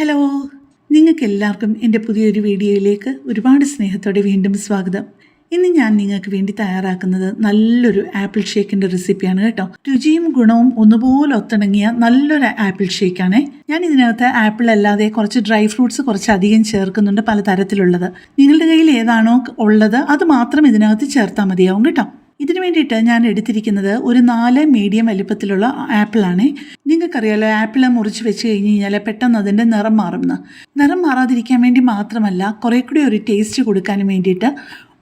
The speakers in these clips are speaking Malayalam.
ഹലോ നിങ്ങൾക്ക് എല്ലാവർക്കും എന്റെ പുതിയൊരു വീഡിയോയിലേക്ക് ഒരുപാട് സ്നേഹത്തോടെ വീണ്ടും സ്വാഗതം. ഇന്ന് ഞാൻ നിങ്ങൾക്ക് വേണ്ടി തയ്യാറാക്കുന്നത് നല്ലൊരു ആപ്പിൾ ഷേക്കിന്റെ റെസിപ്പിയാണ് കേട്ടോ. രുചിയും ഗുണവും ഒന്നുപോലെ ഒത്തിണങ്ങിയ നല്ലൊരു ആപ്പിൾ ഷേക്കാണ്. ഞാൻ ഇതിനകത്ത് ആപ്പിൾ അല്ലാതെ കുറച്ച് ഡ്രൈ ഫ്രൂട്ട്സ് കുറച്ച് അധികം ചേർക്കുന്നുണ്ട് പല തരത്തിലുള്ളത് നിങ്ങളുടെ കയ്യിൽ ഏതാണോ ഉള്ളത് അത് മാത്രം ഇതിനകത്ത് ചേർത്താൽ മതിയാവും കേട്ടോ. ഇതിനു വേണ്ടിയിട്ട് ഞാൻ എടുത്തിരിക്കുന്നത് ഒരു നാല് മീഡിയം വലിപ്പത്തിലുള്ള ആപ്പിളാണ്. നിങ്ങൾക്കറിയാലോ ആപ്പിൾ മുറിച്ച് വെച്ച് കഴിഞ്ഞ് കഴിഞ്ഞാൽ പെട്ടെന്ന് അതിന്റെ നിറം മാറുന്നു. നിറം മാറാതിരിക്കാൻ വേണ്ടി മാത്രമല്ല കുറേ കൂടി ഒരു ടേസ്റ്റ് കൊടുക്കാനും വേണ്ടിയിട്ട്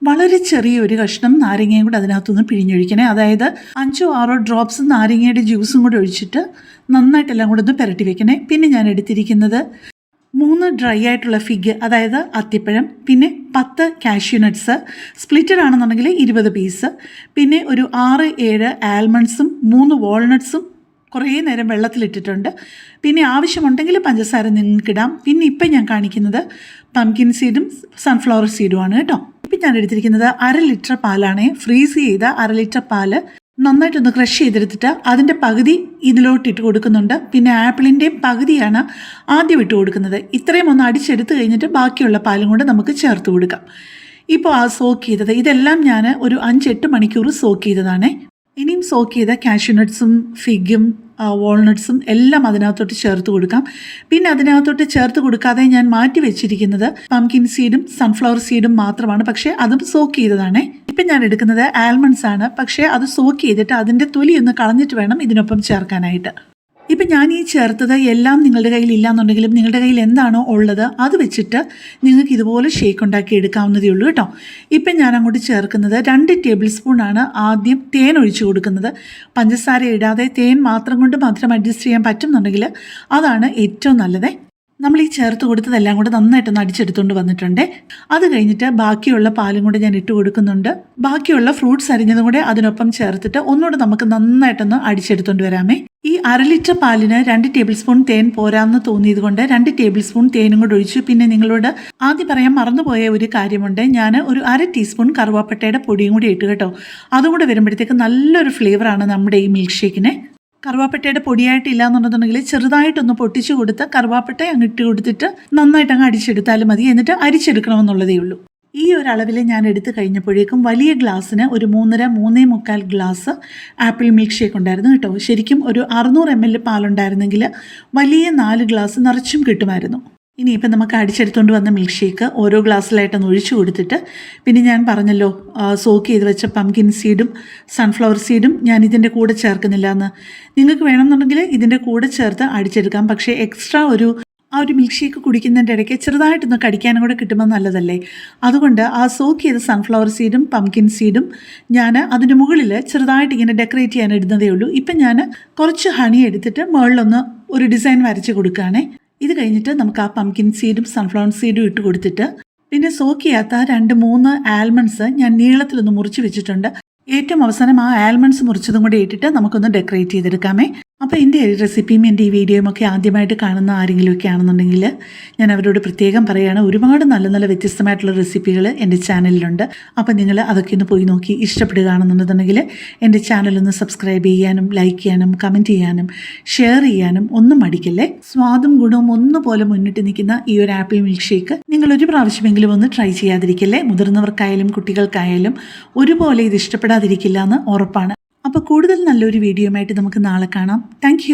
വളരെ ചെറിയ ഒരു കഷ്ണം നാരങ്ങയും കൂടെ അതിനകത്തുനിന്ന് പിഴിഞ്ഞൊഴിക്കണേ. അതായത് അഞ്ചോ ആറോ ഡ്രോപ്സ് നാരങ്ങയുടെ ജ്യൂസും കൂടെ ഒഴിച്ചിട്ട് നന്നായിട്ടെല്ലാം കൂടെ ഒന്ന് പുരട്ടി വെക്കണേ. പിന്നെ ഞാൻ എടുത്തിരിക്കുന്നത് മൂന്ന് ഡ്രൈ ആയിട്ടുള്ള ഫിഗ് അതായത് അത്തിപ്പഴം പിന്നെ പത്ത് കാഷ്യൂ നട്ട്സ് സ്പ്ലിറ്റഡ് ആണെന്നുണ്ടെങ്കിൽ ഇരുപത് പീസ് പിന്നെ ഒരു ആറ് ഏഴ് ആൽമണ്ട്സും മൂന്ന് വാൾനട്ട്സും കുറേ നേരം വെള്ളത്തിലിട്ടിട്ടുണ്ട്. പിന്നെ ആവശ്യമുണ്ടെങ്കിൽ പഞ്ചസാര നിങ്ങൾക്കിടാം പിന്നെ ഇപ്പം ഞാൻ കാണിക്കുന്നത് പംകിൻ സീഡും സൺഫ്ലവർ സീഡുമാണ് കേട്ടോ. ഇപ്പം ഞാൻ എടുത്തിരിക്കുന്നത് അര ലിറ്റർ പാലാണ്. ഫ്രീസ് ചെയ്ത അര ലിറ്റർ പാൽ നന്നായിട്ടൊന്ന് ക്രഷ് ചെയ്തെടുത്തിട്ട് അതിന്റെ പകുതി ഇതിലോട്ട് ഇട്ട് കൊടുക്കുന്നുണ്ട്. പിന്നെ ആപ്പിളിന്റെയും പകുതിയാണ് ആദ്യം ഇട്ട് കൊടുക്കുന്നത്. ഇത്രയും ഒന്ന് അടിച്ചെടുത്ത് കഴിഞ്ഞിട്ട് ബാക്കിയുള്ള പാലും കൊണ്ട് നമുക്ക് ചേർത്ത് കൊടുക്കാം. ഇപ്പോൾ ആ സോക്ക് ചെയ്തത് ഇതെല്ലാം ഞാൻ ഒരു അഞ്ചെട്ട് മണിക്കൂർ സോക്ക് ചെയ്തതാണ്. ഇനിയും സോക്ക് ചെയ്ത കാഷ്യൂനട്ട്സും ഫിഗും വാൾനട്ട്സും എല്ലാം അതിനകത്തോട്ട് ചേർത്ത് കൊടുക്കാം. പിന്നെ അതിനകത്തോട്ട് ചേർത്ത് കൊടുക്കാതെ ഞാൻ മാറ്റി വെച്ചിരിക്കുന്നത് പംകിൻ സീഡും സൺഫ്ലവർ സീഡും മാത്രമാണ്. പക്ഷേ അതും സോക്ക് ചെയ്തതാണ്. ഇപ്പം ഞാൻ എടുക്കുന്നത് ആൽമണ്ട്സ് ആണ്. പക്ഷേ അത് സോക്ക് ചെയ്തിട്ട് അതിന്റെ തൊലി ഒന്ന് കളഞ്ഞിട്ട് വേണം ഇതിനൊപ്പം ചേർക്കാനായിട്ട്. ഇപ്പം ഞാൻ ഈ ചേർത്തത് എല്ലാം നിങ്ങളുടെ കയ്യിൽ ഇല്ലാന്നുണ്ടെങ്കിലും നിങ്ങളുടെ കയ്യിൽ എന്താണോ ഉള്ളത് അത് വെച്ചിട്ട് നിങ്ങൾക്ക് ഇതുപോലെ ഷേക്ക് ഉണ്ടാക്കി എടുക്കാവുന്നതേ ഉള്ളൂ കേട്ടോ. ഇപ്പം ഞാൻ അങ്ങോട്ട് ചേർക്കുന്നത് രണ്ട് ടേബിൾ സ്പൂണാണ് ആദ്യം തേൻ ഒഴിച്ചു കൊടുക്കുന്നത്. പഞ്ചസാര ഇടാതെ തേൻ മാത്രം കൊണ്ട് മധുരം അഡ്ജസ്റ്റ് ചെയ്യാൻ പറ്റുന്നുണ്ടെങ്കിൽ അതാണ് ഏറ്റവും നല്ലത്. നമ്മൾ ഈ ചേർത്ത് കൊടുത്തതെല്ലാം കൂടെ നന്നായിട്ടൊന്ന് അടിച്ചെടുത്തുകൊണ്ട് വന്നിട്ടുണ്ട്. അത് കഴിഞ്ഞിട്ട് ബാക്കിയുള്ള പാലും കൂടെ ഞാൻ ഇട്ട് കൊടുക്കുന്നുണ്ട്. ബാക്കിയുള്ള ഫ്രൂട്ട്സ് അരിഞ്ഞതും കൂടെ അതിനൊപ്പം ചേർത്തിട്ട് ഒന്നുകൂടെ നമുക്ക് നന്നായിട്ടൊന്ന് അടിച്ചെടുത്തുകൊണ്ട് വരാമേ. ഈ അര ലിറ്റർ പാലിന് രണ്ട് ടേബിൾ സ്പൂൺ തേൻ പോരാന്ന് തോന്നിയത് കൊണ്ട് രണ്ട് ടേബിൾ സ്പൂൺ തേനും കൂടെ ഒഴിച്ചു. പിന്നെ നിങ്ങളോട് ആദ്യം പറയാൻ മറന്നുപോയ ഒരു കാര്യമുണ്ട്. ഞാൻ ഒരു അര ടീസ്പൂൺ കറുവാപ്പട്ടയുടെ പൊടിയും കൂടി ഇട്ട് കേട്ടോ. അതും കൂടെ വരുമ്പോഴത്തേക്ക് നല്ലൊരു ഫ്ലേവറാണ് നമ്മുടെ ഈ മിൽക്ക് ഷേക്കിന് കറുവാപ്പട്ടയുടെ പൊടിയായിട്ടില്ല എന്നുണ്ടെന്നുണ്ടെങ്കിൽ ചെറുതായിട്ടൊന്ന് പൊട്ടിച്ചു കൊടുത്ത് കറുവാപ്പട്ട അങ്ങ് ഇട്ട് കൊടുത്തിട്ട് നന്നായിട്ട് അങ്ങ് അടിച്ചെടുത്താലും മതി. എന്നിട്ട് അരിച്ചെടുക്കണമെന്നുള്ളതേ ഉള്ളൂ. ഈ ഒരു അളവിൽ ഞാൻ എടുത്തു കഴിഞ്ഞപ്പോഴേക്കും വലിയ ഗ്ലാസ്സിന് ഒരു മൂന്നര മൂന്നേ മുക്കാൽ ഗ്ലാസ് ആപ്പിൾ മിൽക്ക് ഷേക്ക് ഉണ്ടായിരുന്നു കേട്ടോ. ശരിക്കും ഒരു അറുന്നൂറ് എം എൽ പാലുണ്ടായിരുന്നെങ്കിൽ വലിയ നാല് ഗ്ലാസ് നിറച്ചും കിട്ടുമായിരുന്നു. ഇനിയിപ്പം നമുക്ക് അടിച്ചെടുത്തുകൊണ്ട് വന്ന മിൽക്ക് ഷേക്ക് ഓരോ ഗ്ലാസ്സിലായിട്ടൊന്ന് ഒഴിച്ചു കൊടുത്തിട്ട് പിന്നെ ഞാൻ പറഞ്ഞല്ലോ സോക്ക് ചെയ്ത് വെച്ച പംകിൻ സീഡും സൺഫ്ലവർ സീഡും ഞാൻ ഇതിന്റെ കൂടെ ചേർക്കുന്നില്ല എന്ന് നിങ്ങൾക്ക് വേണമെന്നുണ്ടെങ്കിൽ ഇതിന്റെ കൂടെ ചേർത്ത് അടിച്ചെടുക്കാം. പക്ഷേ എക്സ്ട്രാ ഒരു ആ ഒരു മിൽക്ക് ഷേക്ക് കുടിക്കുന്നതിന്റെ ഇടയ്ക്ക് ചെറുതായിട്ടൊന്ന് കടിക്കാനും കൂടെ കിട്ടുമ്പോൾ നല്ലതല്ലേ? അതുകൊണ്ട് ആ സോക്ക് ചെയ്ത സൺഫ്ലവർ സീഡും പംകിൻ സീഡും ഞാൻ അതിന് മുകളിൽ ചെറുതായിട്ട് ഇങ്ങനെ ഡെക്കറേറ്റ് ചെയ്യാൻ ഇടുന്നതേ ഉള്ളൂ. ഇപ്പം ഞാൻ കുറച്ച് ഹണി എടുത്തിട്ട് മുകളിലൊന്ന് ഒരു ഡിസൈൻ വരച്ച് കൊടുക്കുകയാണേ. ഇത് കഴിഞ്ഞിട്ട് നമുക്ക് ആ പംകിൻ സീഡും സൺഫ്ലവർ സീഡും ഇട്ട് കൊടുത്തിട്ട് പിന്നെ സോക്ക് ചെയ്യാത്ത രണ്ട് മൂന്ന് ആൽമണ്ട്സ് ഞാൻ നീളത്തിലൊന്ന് മുറിച്ച് വെച്ചിട്ടുണ്ട്. ഏറ്റവും അവസാനം ആ ആൽമണ്ട്സ് മുറിച്ചതും കൂടി ഇട്ടിട്ട് നമുക്കൊന്ന് ഡെക്കറേറ്റ് ചെയ്തെടുക്കാമേ. അപ്പോൾ എന്റെ റെസിപ്പിയും എന്റെ ഈ വീഡിയോയും ഒക്കെ ആദ്യമായിട്ട് കാണുന്ന ആരെങ്കിലുമൊക്കെ ആണെന്നുണ്ടെങ്കിൽ ഞാൻ അവരോട് പ്രത്യേകം പറയുകയാണ് ഒരുപാട് നല്ല നല്ല വ്യത്യസ്തമായിട്ടുള്ള റെസിപ്പികൾ എന്റെ ചാനലിലുണ്ട് അപ്പോൾ നിങ്ങൾ അതൊക്കെ ഒന്ന് പോയി നോക്കി ഇഷ്ടപ്പെടുകയാണെന്നുണ്ടെന്നുണ്ടെങ്കിൽ എന്റെ ചാനലൊന്ന് സബ്സ്ക്രൈബ് ചെയ്യാനും ലൈക്ക് ചെയ്യാനും കമന്റ് ചെയ്യാനും ഷെയർ ചെയ്യാനും ഒന്നും മടിക്കല്ലേ? സ്വാദും ഗുണവും ഒന്നുപോലെ മുന്നിട്ട് നിൽക്കുന്ന ഈ ഒരു ആപ്പിൾ മിൽക്ക് ഷേക്ക് നിങ്ങൾ ഒരു പ്രാവശ്യമെങ്കിലും ഒന്ന് ട്രൈ ചെയ്യാതിരിക്കല്ലേ? മുതിർന്നവർക്കായാലും കുട്ടികൾക്കായാലും ഒരുപോലെ ഇത് ഇഷ്ടപ്പെടാതിരിക്കില്ല എന്ന് ഉറപ്പാണ്. അപ്പോൾ കൂടുതൽ നല്ലൊരു വീഡിയോയുമായിട്ട് നമുക്ക് നാളെ കാണാം. താങ്ക്